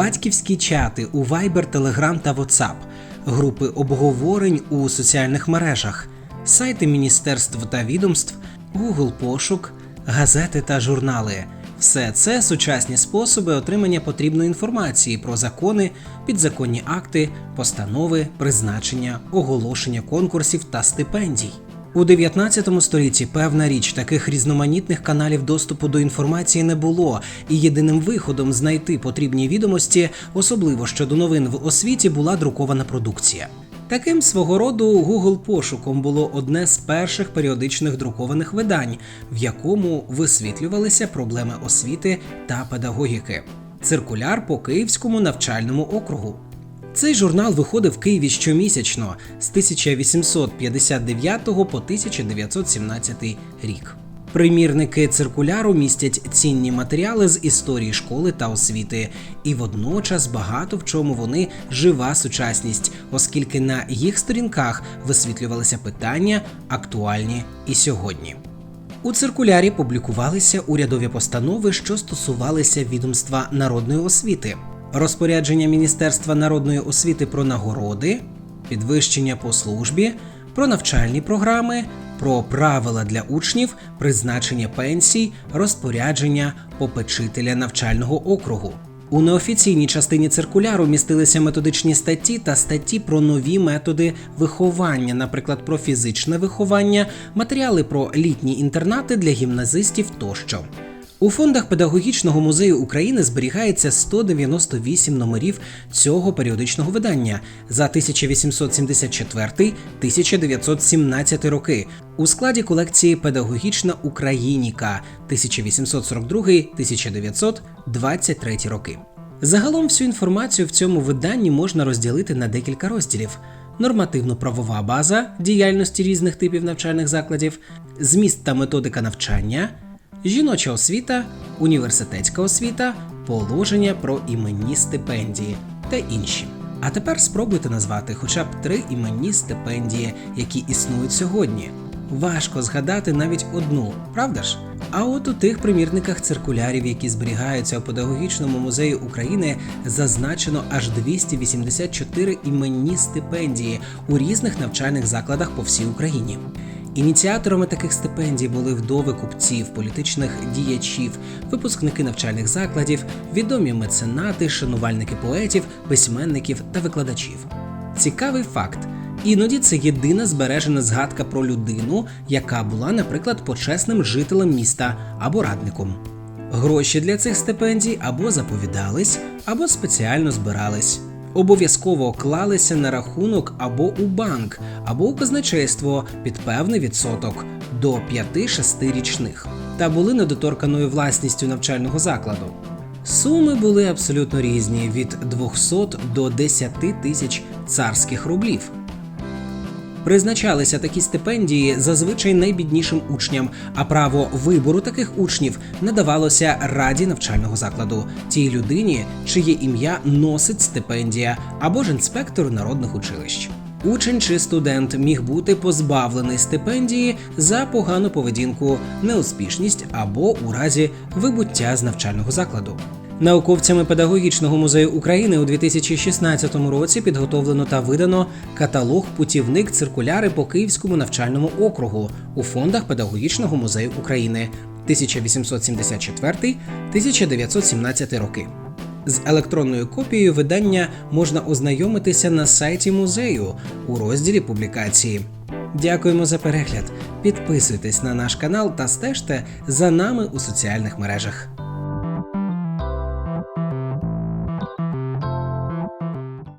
батьківські чати у Viber, Telegram та WhatsApp, групи обговорень у соціальних мережах, сайти міністерств та відомств, Google пошук, газети та журнали. Все це сучасні способи отримання потрібної інформації про закони, підзаконні акти, постанови, призначення, оголошення конкурсів та стипендій. У 19 столітті певна річ таких різноманітних каналів доступу до інформації не було, і єдиним виходом знайти потрібні відомості, особливо щодо новин в освіті, була друкована продукція. Таким свого роду Google пошуком було одне з перших періодичних друкованих видань, в якому висвітлювалися проблеми освіти та педагогіки. Циркуляр по Київському навчальному округу. Цей журнал виходив в Києві щомісячно з 1859 по 1917 рік. Примірники циркуляру містять цінні матеріали з історії школи та освіти, і водночас багато в чому вони жива сучасність, оскільки на їх сторінках висвітлювалися питання, актуальні і сьогодні. У циркулярі публікувалися урядові постанови, що стосувалися відомства народної освіти, розпорядження Міністерства народної освіти про нагороди, підвищення по службі, про навчальні програми, про правила для учнів, призначення пенсій, розпорядження попечителя навчального округу. У неофіційній частині циркуляру містилися методичні статті та статті про нові методи виховання, наприклад, про фізичне виховання, матеріали про літні інтернати для гімназистів тощо. У фондах Педагогічного музею України зберігається 198 номерів цього періодичного видання за 1874-1917 роки у складі колекції Педагогічна Україніка 1842-1923 роки. Загалом всю інформацію в цьому виданні можна розділити на декілька розділів: нормативно-правова база діяльності різних типів навчальних закладів, зміст та методика навчання жіноча освіта, університетська освіта, положення про іменні стипендії та інші. А тепер спробуйте назвати хоча б три іменні стипендії, які існують сьогодні. Важко згадати навіть одну, правда ж? А от у тих примірниках циркулярів, які зберігаються у педагогічному музеї України, зазначено аж 284 іменні стипендії у різних навчальних закладах по всій Україні. Ініціаторами таких стипендій були вдови купців, політичних діячів, випускники навчальних закладів, відомі меценати, шанувальники поетів, письменників та викладачів. Цікавий факт. Іноді це єдина збережена згадка про людину, яка була, наприклад, почесним жителем міста або радником. Гроші для цих стипендій або заповідались, або спеціально збирались обов'язково клалися на рахунок або у банк, або у казначейство під певний відсоток до 5-6 річних та були недоторканою власністю навчального закладу. Суми були абсолютно різні від 200 до 10 тисяч царських рублів. Призначалися такі стипендії зазвичай найбіднішим учням, а право вибору таких учнів надавалося раді навчального закладу, тій людині, чиє ім'я носить стипендія або ж інспектор народних училищ. Учень чи студент міг бути позбавлений стипендії за погану поведінку, неуспішність або у разі вибуття з навчального закладу. Науковцями Педагогічного музею України у 2016 році підготовлено та видано каталог путівник циркуляри по Київському навчальному округу у фондах Педагогічного музею України 1874-1917 роки. З електронною копією видання можна ознайомитися на сайті музею у розділі публікації. Дякуємо за перегляд. Підписуйтесь на наш канал та стежте за нами у соціальних мережах.